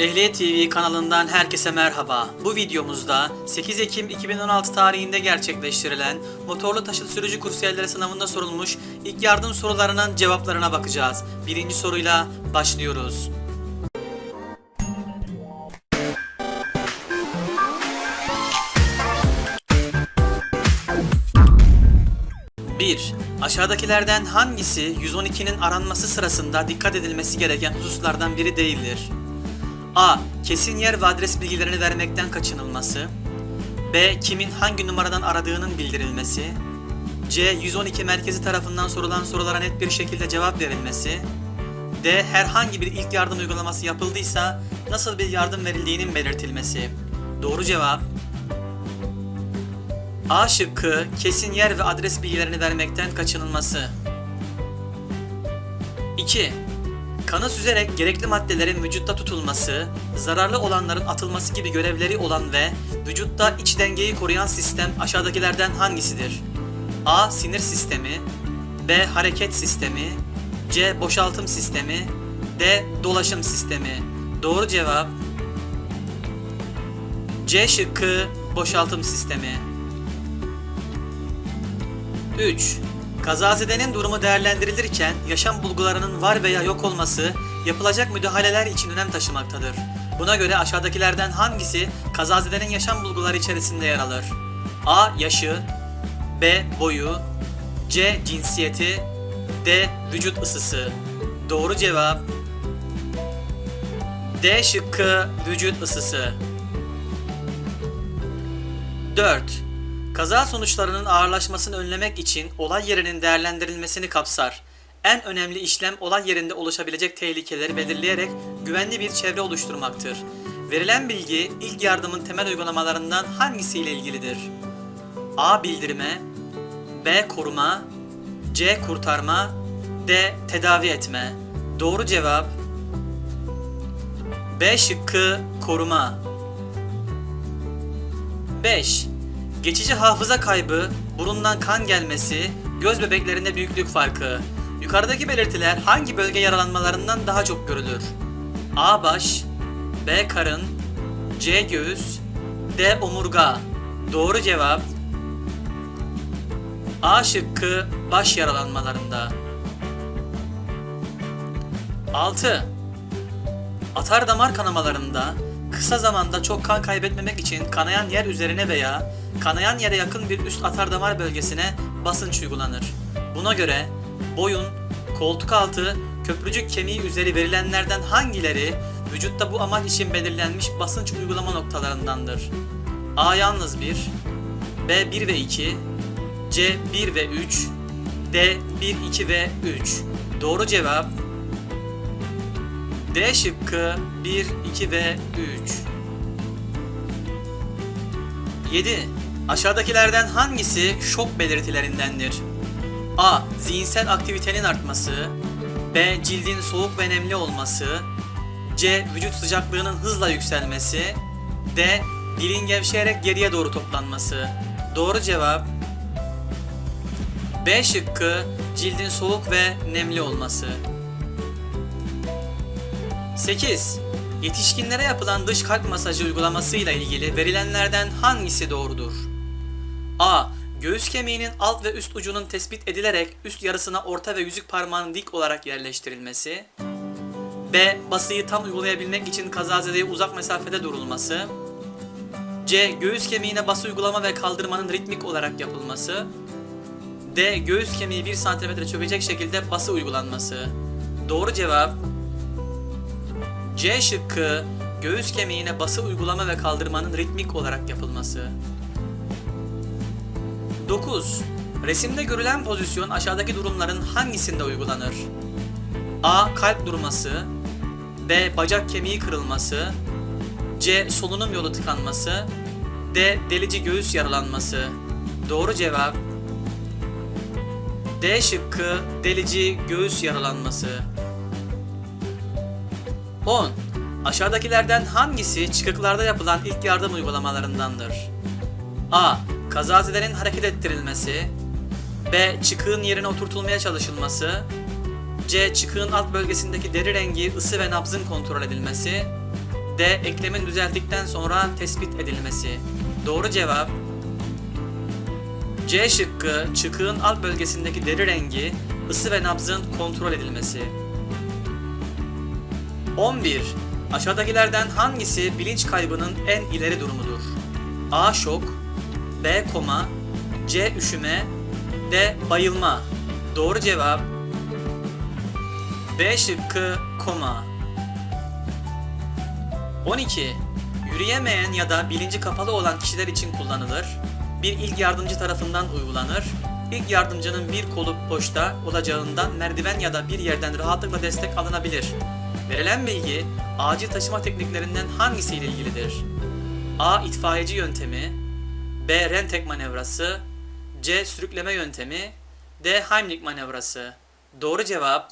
Ehliyet TV kanalından herkese merhaba. Bu videomuzda 8 Ekim 2016 tarihinde gerçekleştirilen motorlu taşıt sürücü kursiyerleri sınavında sorulmuş ilk yardım sorularının cevaplarına bakacağız. Birinci soruyla başlıyoruz. 1. Aşağıdakilerden hangisi 112'nin aranması sırasında dikkat edilmesi gereken hususlardan biri değildir? A. Kesin yer ve adres bilgilerini vermekten kaçınılması. B. Kimin hangi numaradan aradığının bildirilmesi. C. 112 merkezi tarafından sorulan sorulara net bir şekilde cevap verilmesi. D. Herhangi bir ilk yardım uygulaması yapıldıysa nasıl bir yardım verildiğinin belirtilmesi. Doğru cevap A şıkkı kesin yer ve adres bilgilerini vermekten kaçınılması. 2. Kanı süzerek gerekli maddelerin vücutta tutulması, zararlı olanların atılması gibi görevleri olan ve vücutta iç dengeyi koruyan sistem aşağıdakilerden hangisidir? A. Sinir sistemi B. Hareket sistemi C. Boşaltım sistemi D. Dolaşım sistemi Doğru cevap C şıkkı boşaltım sistemi. 3. Kazazedenin durumu değerlendirilirken yaşam bulgularının var veya yok olması yapılacak müdahaleler için önem taşımaktadır. Buna göre aşağıdakilerden hangisi kazazedenin yaşam bulguları içerisinde yer alır? A. Yaşı B. Boyu C. Cinsiyeti D. Vücut ısısı Doğru cevap D şıkkı vücut ısısı 4. Kaza sonuçlarının ağırlaşmasını önlemek için olay yerinin değerlendirilmesini kapsar. En önemli işlem olay yerinde oluşabilecek tehlikeleri belirleyerek güvenli bir çevre oluşturmaktır. Verilen bilgi ilk yardımın temel uygulamalarından hangisiyle ilgilidir? A. Bildirme B. Koruma C. Kurtarma D. Tedavi etme Doğru cevap B şıkkı koruma 5. Geçici hafıza kaybı, burundan kan gelmesi, göz bebeklerinde büyüklük farkı. Yukarıdaki belirtiler hangi bölge yaralanmalarından daha çok görülür? A. Baş B. Karın C. Göğüs D. Omurga Doğru cevap A şıkkı baş yaralanmalarında. 6. Atar damar kanamalarında kısa zamanda çok kan kaybetmemek için kanayan yer üzerine veya kanayan yere yakın bir üst atardamar bölgesine basınç uygulanır. Buna göre boyun, koltuk altı, köprücük kemiği üzeri verilenlerden hangileri vücutta bu amaç için belirlenmiş basınç uygulama noktalarındandır? A yalnız 1, B 1 ve 2, C 1 ve 3, D 1, 2 ve 3. Doğru cevap D şıkkı 1, 2 ve 3. 7. Aşağıdakilerden hangisi şok belirtilerindendir? A. Zihinsel aktivitenin artması B. Cildin soğuk ve nemli olması C. Vücut sıcaklığının hızla yükselmesi D. Dilin gevşeyerek geriye doğru toplanması Doğru cevap B şıkkı cildin soğuk ve nemli olması 8. Yetişkinlere yapılan dış kalp masajı uygulamasıyla ilgili verilenlerden hangisi doğrudur? A. Göğüs kemiğinin alt ve üst ucunun tespit edilerek üst yarısına orta ve yüzük parmağının dik olarak yerleştirilmesi. B. Basıyı tam uygulayabilmek için kazazedeye uzak mesafede durulması. C. Göğüs kemiğine bası uygulama ve kaldırmanın ritmik olarak yapılması. D. Göğüs kemiği 1 cm çökecek şekilde bası uygulanması. Doğru cevap C şıkkı göğüs kemiğine bası uygulama ve kaldırmanın ritmik olarak yapılması. 9. Resimde görülen pozisyon aşağıdaki durumların hangisinde uygulanır? A. Kalp durması B. Bacak kemiği kırılması C. Solunum yolu tıkanması D. Delici göğüs yaralanması Doğru cevap D şıkkı delici göğüs yaralanması. 10. Aşağıdakilerden hangisi çıkıklarda yapılan ilk yardım uygulamalarındandır? A. Kazazedenin hareket ettirilmesi B. Çıkığın yerine oturtulmaya çalışılması C. Çıkığın alt bölgesindeki deri rengi, ısı ve nabzın kontrol edilmesi D. Eklemin düzelttikten sonra tespit edilmesi. Doğru cevap C şıkkı çıkığın alt bölgesindeki deri rengi, ısı ve nabzın kontrol edilmesi. 11. Aşağıdakilerden hangisi bilinç kaybının en ileri durumudur? A. Şok B. Koma C. Üşüme D. Bayılma Doğru cevap B şıkkı koma 12. Yürüyemeyen ya da bilinci kapalı olan kişiler için kullanılır. Bir ilk yardımcı tarafından uygulanır. İlk yardımcının bir kolu boşta olacağından merdiven ya da bir yerden rahatlıkla destek alınabilir. Verilen bilgi acil taşıma tekniklerinden hangisiyle ilgilidir? A. itfaiyeci yöntemi B. Rentek manevrası C. Sürükleme yöntemi D. Heimlich manevrası Doğru cevap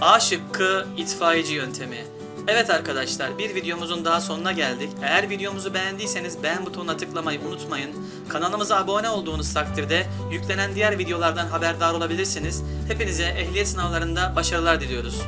A şıkkı itfaiyeci yöntemi. Evet arkadaşlar bir videomuzun daha sonuna geldik. Eğer videomuzu beğendiyseniz beğen butonuna tıklamayı unutmayın. Kanalımıza abone olduğunuz takdirde yüklenen diğer videolardan haberdar olabilirsiniz. Hepinize ehliyet sınavlarında başarılar diliyoruz.